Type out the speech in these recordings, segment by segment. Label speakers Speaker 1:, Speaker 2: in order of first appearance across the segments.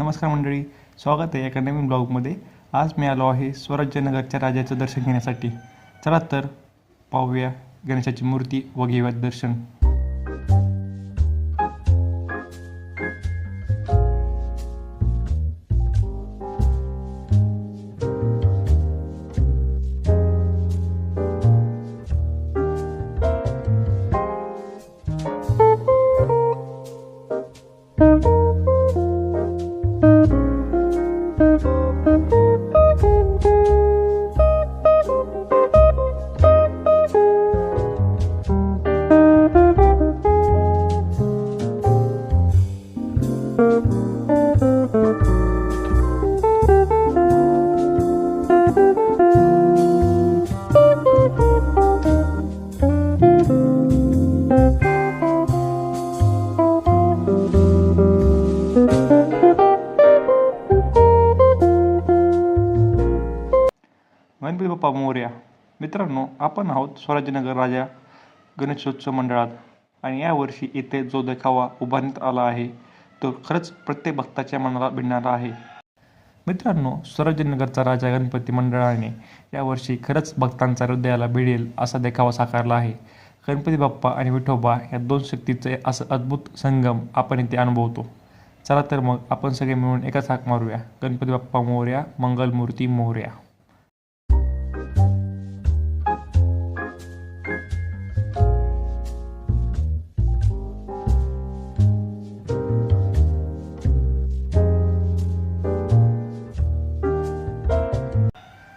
Speaker 1: नमस्कार मंडळी स्वागत आहे एका नवीन ब्लॉगमध्ये. आज मी आलो आहे स्वराज्यनगरच्या राजाचं दर्शन घेण्यासाठी. चला तर पाहूया गणेशाची मूर्ती व घेऊया दर्शन. गणपती बाप्पा मोर्या. मित्रांनो आपण आहोत स्वराज्यनगर राजा गणेशोत्सव मंडळात आणि यावर्षी इथे जो देखावा उभारण्यात आला आहे तो खरंच प्रत्येक भक्ताच्या मनाला भिडणारा आहे. मित्रांनो सरोजनगरचा राजा गणपती मंडळाने यावर्षी खरंच भक्तांचा हृदयाला भिडेल असा देखावा साकारला आहे. गणपती बाप्पा आणि विठोबा या दोन शक्तीचे असं अद्भुत संगम आपण इथे अनुभवतो. चला तर मग आपण सगळे मिळून एकाच हाक मारूया. गणपती बाप्पा मोर्या मंगलमूर्ती मोर्या.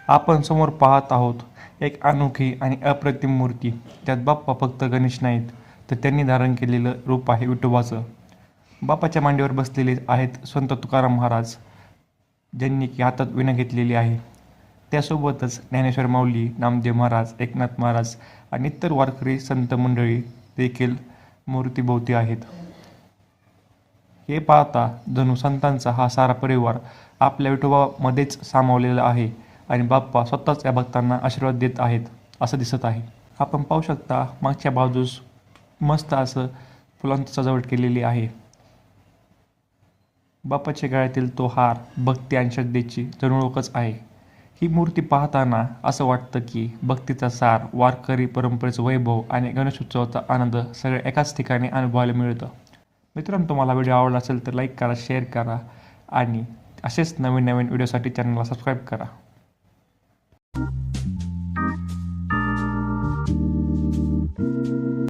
Speaker 1: आपण समोर पाहत आहोत एक अनोखी आणि अप्रतिम मूर्ती. त्यात बाप्पा फक्त गणेश नाहीत तर त्यांनी धारण केलेलं रूप आहे विठोबाचं. बाप्पाच्या मांडीवर बसलेले आहेत संत तुकाराम महाराज ज्यांनी की हातात विणं घेतलेली आहे. त्यासोबतच ज्ञानेश्वर माऊली नामदेव महाराज एकनाथ महाराज आणि इतर वारकरी संत मंडळी देखील मूर्तीभोवती आहेत. हे पाहता जणू संतांचा हा सारा परिवार आपल्या विठोबामध्येच सामावलेला आहे. आणि बाप्पा स्वतःच या भक्तांना आशीर्वाद देत आहेत असं दिसत आहे. आपण पाहू शकता मागच्या बाजूस मस्त असं फुलांची सजावट केलेली आहे. बाप्पाच्या गळ्यातील तो हार भक्ती आणि श्रद्धेची जणूकच आहे. ही मूर्ती पाहताना असं वाटतं की भक्तीचा सार वारकरी परंपरेचं वैभव आणि गणेशोत्सवाचा आनंद सगळं एकाच ठिकाणी अनुभवायला मिळतं. मित्रांनो तुम्हाला व्हिडिओ आवडला असेल तर लाईक करा शेअर करा आणि असेच नवीन नवीन व्हिडिओसाठी चॅनलला सबस्क्राईब करा.